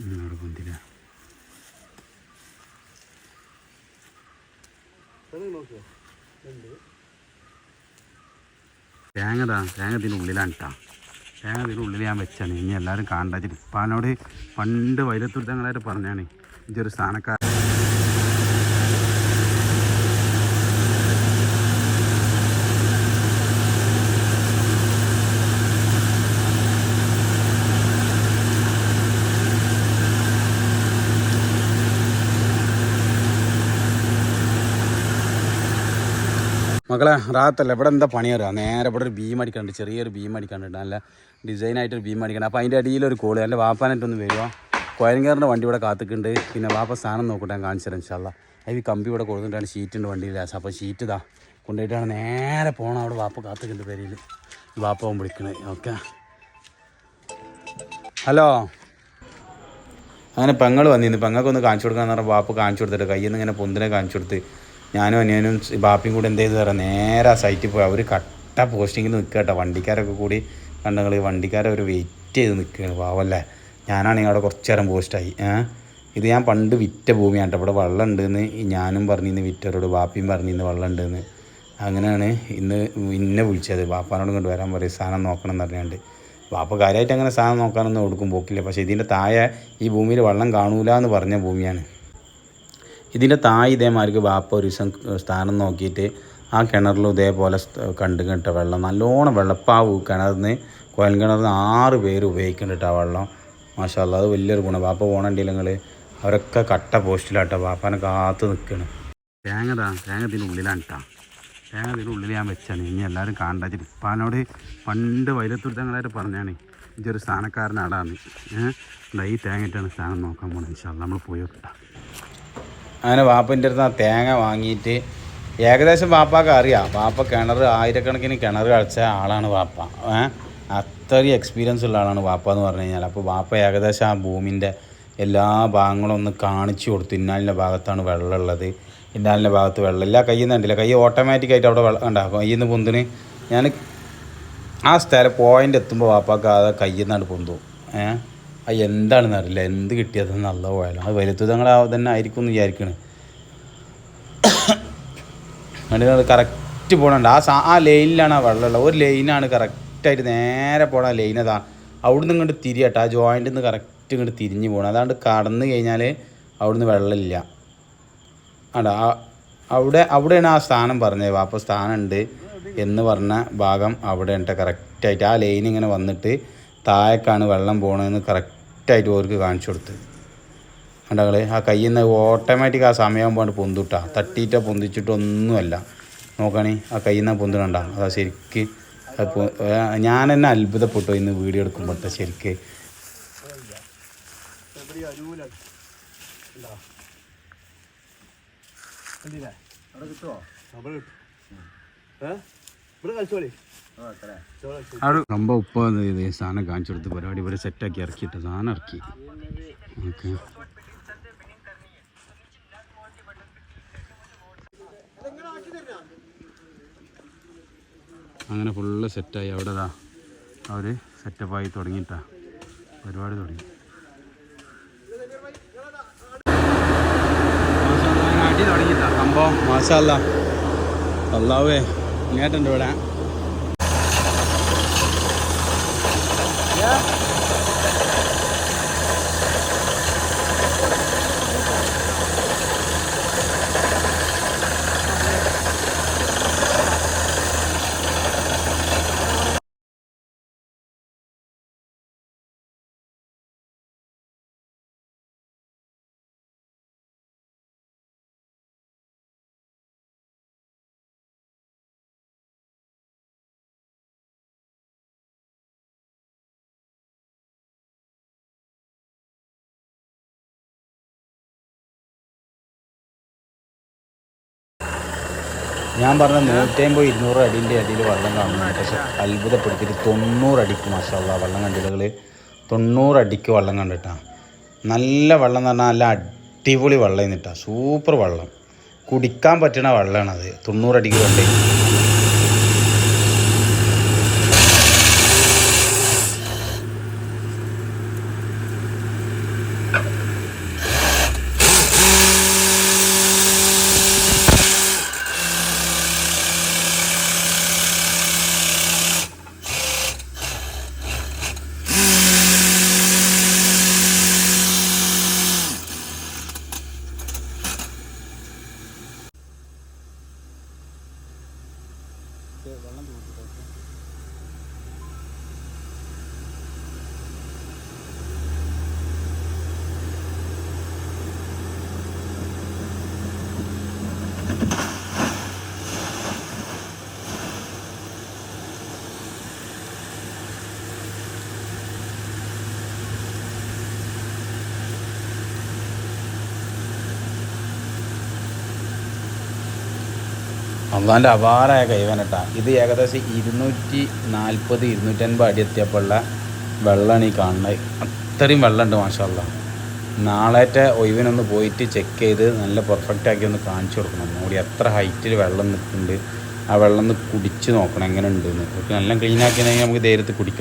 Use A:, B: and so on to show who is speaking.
A: അവിടെ പൊന്തില്ല തേങ്ങ ഇതിന്റെ ഉള്ളിലാണ് കേട്ടോ തേങ്ങ ഇതിന്റെ ഉള്ളിൽ ഞാൻ വെച്ചാണ്. ഇനി എല്ലാവരും കാണണ്ടാച്ചിട്ട് ഇപ്പാനോട് പണ്ട് വൈലത്തുരുത്തങ്ങളായിട്ട് തങ്ങളായിട്ട് പറഞ്ഞാണ്. ഇതൊരു സ്ഥാനക്കാരൻ മക്കളെ റാത്തല്ല ഇവിടെ എന്താ പണി നേരെ ഇവിടെ ഒരു ബീം അടിക്കാണ്ട് ചെറിയൊരു ബീം അടിക്കാണ്ട് നല്ല ഡിസൈനായിട്ടൊരു ബീം അടിക്കണം. അപ്പോൾ അതിന്റെ അടിയിൽ ഒരു കോൾ എന്റെ വാപ്പാനായിട്ടൊന്ന് വരുമോ കോയൻകാരന്റെ വണ്ടി ഇവിടെ കാത്തിക്കുണ്ട് പിന്നെ വാപ്പ സാധനം നോക്കട്ടെ ഞാൻ കാണിച്ചു തരാം ഇൻഷാല്ല അതിൽ കമ്പി ഇവിടെ കൊടുത്തിട്ടാണ് ഷീറ്റുണ്ട് വണ്ടിയിൽ അപ്പോൾ ഷീറ്റ് ഇതാ കൊണ്ടുപോയിട്ടാണ് നേരെ പോകണം അവിടെ വാപ്പ കാത്തിക്കുണ്ട് പേരിൽ വാപ്പ വിളിക്കണത് ഓക്കെ. ഹലോ? അങ്ങനെ പെങ്ങൾ വന്നിരുന്നു. പെങ്ങൾക്കൊന്ന് കാണിച്ചു കൊടുക്കാന്ന് പറഞ്ഞാൽ വാപ്പ് കാണിച്ചു കൊടുത്തിട്ട് കയ്യിൽ നിന്ന് ഇങ്ങനെ പൊന്തിനെ കാണിച്ചു കൊടുത്ത് ഞാനും അനിയനും ബാപ്പിയും കൂടെ എന്ത് ചെയ്തു തരാം നേരെ ആ സൈറ്റിൽ പോയി. അവർ കട്ട പോസ്റ്റിങ്ങിൽ നിൽക്കുക കേട്ടോ വണ്ടിക്കാരൊക്കെ കൂടി കണ്ടങ്ങൾ വണ്ടിക്കാരെ ഒരു വെയിറ്റ് ചെയ്ത് നിൽക്കുകയാണ് പാവല്ലേ ഞാനാണെങ്കിൽ അവിടെ കുറച്ച് നേരം പോസ്റ്റായി ഇത് ഞാൻ പണ്ട് വിറ്റ ഭൂമിയാണ് ഇവിടെ വെള്ളം ഉണ്ടെന്ന് ഞാനും പറഞ്ഞിരുന്നു വിറ്റവരോട് ബാപ്പിയും പറഞ്ഞിരുന്നു വെള്ളം ഉണ്ടെന്ന് അങ്ങനെയാണ് ഇന്ന് ഇന്നെ വിളിച്ചത്. ബാപ്പാനോട് കൊണ്ട് വരാൻ പറയും സാധനം നോക്കണം എന്ന് പറഞ്ഞുകൊണ്ട് ബാപ്പ കാര്യമായിട്ട് അങ്ങനെ സാധനം നോക്കാനൊന്നും കൊടുക്കും പോക്കില്ല. പക്ഷേ ഇതിന്റെ താഴെ ഈ ഭൂമിയിൽ വെള്ളം കാണൂല എന്ന് പറഞ്ഞ ഭൂമിയാണ്. ഇതിന്റെ താഴെ ഇതേമാതിരിക്ക് വാപ്പ ഒരു ദിവസം സ്ഥാനം നോക്കിയിട്ട് ആ കിണറിലും ഇതേപോലെ കണ്ടു കിട്ടുക വെള്ളം നല്ലോണം വെള്ളപ്പാവ് കിണറിന് കോയൽ കിണറിന് ആറ് പേര് ഉപയോഗിക്കുന്നുണ്ട് കേട്ടോ ആ വെള്ളം. മാഷാല്ല അത് വലിയൊരു ഗുണം. വാപ്പ പോകണമെങ്കിൽ നിങ്ങൾ അവരൊക്കെ കട്ട പോസ്റ്റിലാട്ടോ വാപ്പാനെ കാത്ത് നിൽക്കണം തേങ്ങ താ തേങ്ങ ഇതിന്റെ ഉള്ളിലാണ് കേട്ടോ തേങ്ങ ഇതിന്റെ ഉള്ളിൽ ഞാൻ വെച്ചാണ്. ഇനി എല്ലാവരും കാണാച്ചിട്ട് ഇപ്പാനോട് പണ്ട് വൈലത്തൂർ തങ്ങളായിട്ട് പറഞ്ഞാണ്. ഇതൊരു സ്ഥാനക്കാരനാടാന്ന്. ഏഹ് ഈ തേങ്ങയിട്ടാണ് സ്ഥാനം നോക്കാൻ പോകണം ഇൻഷാല്ല നമ്മൾ പോയി നോക്കട്ടെ. അങ്ങനെ വാപ്പന്റെ അടുത്ത് ആ തേങ്ങ വാങ്ങിയിട്ട് ഏകദേശം വാപ്പാക്ക് അറിയാം. വാപ്പ കിണർ ആയിരക്കണക്കിന് കിണർ കളിച്ച ആളാണ് വാപ്പ. അത്രയും എക്സ്പീരിയൻസ് ഉള്ള ആളാണ് വാപ്പ എന്ന് പറഞ്ഞു കഴിഞ്ഞാൽ അപ്പോൾ വാപ്പ ഏകദേശം ആ ഭൂമിന്റെ എല്ലാ ഭാഗങ്ങളും ഒന്ന് കാണിച്ചു കൊടുത്തു. ഇന്നാലിന്റെ ഭാഗത്താണ് വെള്ളമുള്ളത്. ഇന്നാലിന്റെ ഭാഗത്ത് വെള്ളം. എല്ലാ കയ്യിൽ നിന്ന് കണ്ടില്ല? കൈ ഓട്ടോമാറ്റിക്കായിട്ട് അവിടെ വെള്ളം ഉണ്ടാകും കയ്യിൽ നിന്ന് പൊന്തിന് ഞാൻ ആ സ്ഥലം പോയിന്റ് എത്തുമ്പോൾ വാപ്പാക്ക് ആ കയ്യിൽ നിന്നാണ് പൊന്തു. ഏഹ് അത് എന്താണെന്ന് അറിയില്ല. എന്ത് കിട്ടിയത് നല്ല പോയാലും. അത് വലുത്തുതങ്ങൾ തന്നെ ആയിരിക്കും എന്ന് വിചാരിക്കണ്. അത് കറക്റ്റ് പോകണുണ്ട് ആ ആ ലൈനിലാണ് ആ വെള്ളമുള്ളത് ഒരു ലൈനാണ് കറക്റ്റായിട്ട് നേരെ പോണ ലൈൻ അതാ. അവിടുന്ന് ഇങ്ങോട്ട് തിരിയട്ടെ ആ ജോയിന്റിൽ നിന്ന് കറക്റ്റ് ഇങ്ങോട്ട് തിരിഞ്ഞ് പോകണം അതാണ്ട് കടന്നു കഴിഞ്ഞാൽ അവിടുന്ന് വെള്ളമില്ല. അടാ അവിടെ അവിടെയാണ് ആ സ്ഥാനം പറഞ്ഞത്. വാപ്പ സ്ഥാനം ഉണ്ട് എന്ന് പറഞ്ഞ ഭാഗം അവിടെ ഉണ്ട് കറക്റ്റായിട്ട് ആ ലൈൻ ഇങ്ങനെ വന്നിട്ട് താഴേക്കാണ് വെള്ളം പോകണതെന്ന് കറക്റ്റായിട്ട് ഓർക്ക് കാണിച്ചു കൊടുത്ത്. കണ്ടകൾ ആ കയ്യിൽ നിന്ന് ഓട്ടോമാറ്റിക് ആ സമയമാകുമ്പോൾ പൊന്തുട്ടാ. തട്ടിയിട്ടോ പൊന്തിച്ചിട്ടോ ഒന്നുമല്ല നോക്കണേ ആ കയ്യിൽ നിന്ന് പൊന്തിടണ്ട അതാ ശരിക്ക് ഏ, ഞാൻ തന്നെ അത്ഭുതപ്പെട്ടു ഇന്ന് വീഡിയോ എടുക്കുമ്പോഴത്തെ ശരിക്ക്. അവിടെ സംഭവം ഉപ്പ ഇത് സാധനം കാണിച്ചു കൊടുത്ത് പരിപാടി. ഇവരെ സെറ്റാക്കി ഇറക്കിയിട്ട് സാധനം ഇറക്കി. ഓക്കെ. അങ്ങനെ ഫുള്ള് സെറ്റായി അവിടെ ദാ അവർ സെറ്റപ്പായി തുടങ്ങിയിട്ടാ. പരിപാടി തുടങ്ങി. അടി തുടങ്ങിയിട്ടാ സംഭവം മാഷല്ല അല്ലാവേ ഇങ്ങേട്ടുണ്ട് ഇവിടെ ഞാൻ പറഞ്ഞ നൂറ്റമ്പത് ഇരുന്നൂറ് അടിന്റെ അടിയിൽ വെള്ളം കാണുന്നുണ്ട്. പക്ഷെ അത്ഭുതപ്പെടുത്തിയിട്ട് തൊണ്ണൂറ് അടിക്ക് മാഷാള്ള വെള്ളം കണ്ടില്ലകൾ തൊണ്ണൂറ് അടിക്ക് വെള്ളം കണ്ടിട്ടാ. നല്ല വെള്ളം എന്ന് പറഞ്ഞാൽ നല്ല അടിപൊളി വെള്ളം എന്നിട്ടാ സൂപ്പർ വെള്ളം. കുടിക്കാൻ പറ്റണ വെള്ളമാണ് അത് തൊണ്ണൂറ് അടിക്ക് വെള്ളം. അള്ളാന്റെ അപാരമായ കൈവനട്ടാ ഇത് ഏകദേശം ഇരുന്നൂറ്റി നാൽപ്പത് ഇരുന്നൂറ്റൻപത് അടി എത്തിയപ്പോഴുള്ള വെള്ളമാണ് ഈ കാണുന്നത്. അത്രയും വെള്ളമുണ്ട് മാഷല്ല നാളേറ്റ ഒഴിവിനൊന്ന് പോയിട്ട് ചെക്ക് ചെയ്ത് നല്ല പെർഫെക്റ്റ് ആക്കി ഒന്ന് കാണിച്ചു കൊടുക്കണം. നോടി എത്ര ഹൈറ്റിൽ വെള്ളം നിൽക്കുന്നുണ്ട്. ആ വെള്ളം ഒന്ന് കുടിച്ച് നോക്കണം എങ്ങനെ ഉണ്ടെന്ന് നല്ല ക്ലീൻ ആക്കിയെങ്കിൽ നമുക്ക് ധൈര്യത്തിൽ കുടിക്കാം.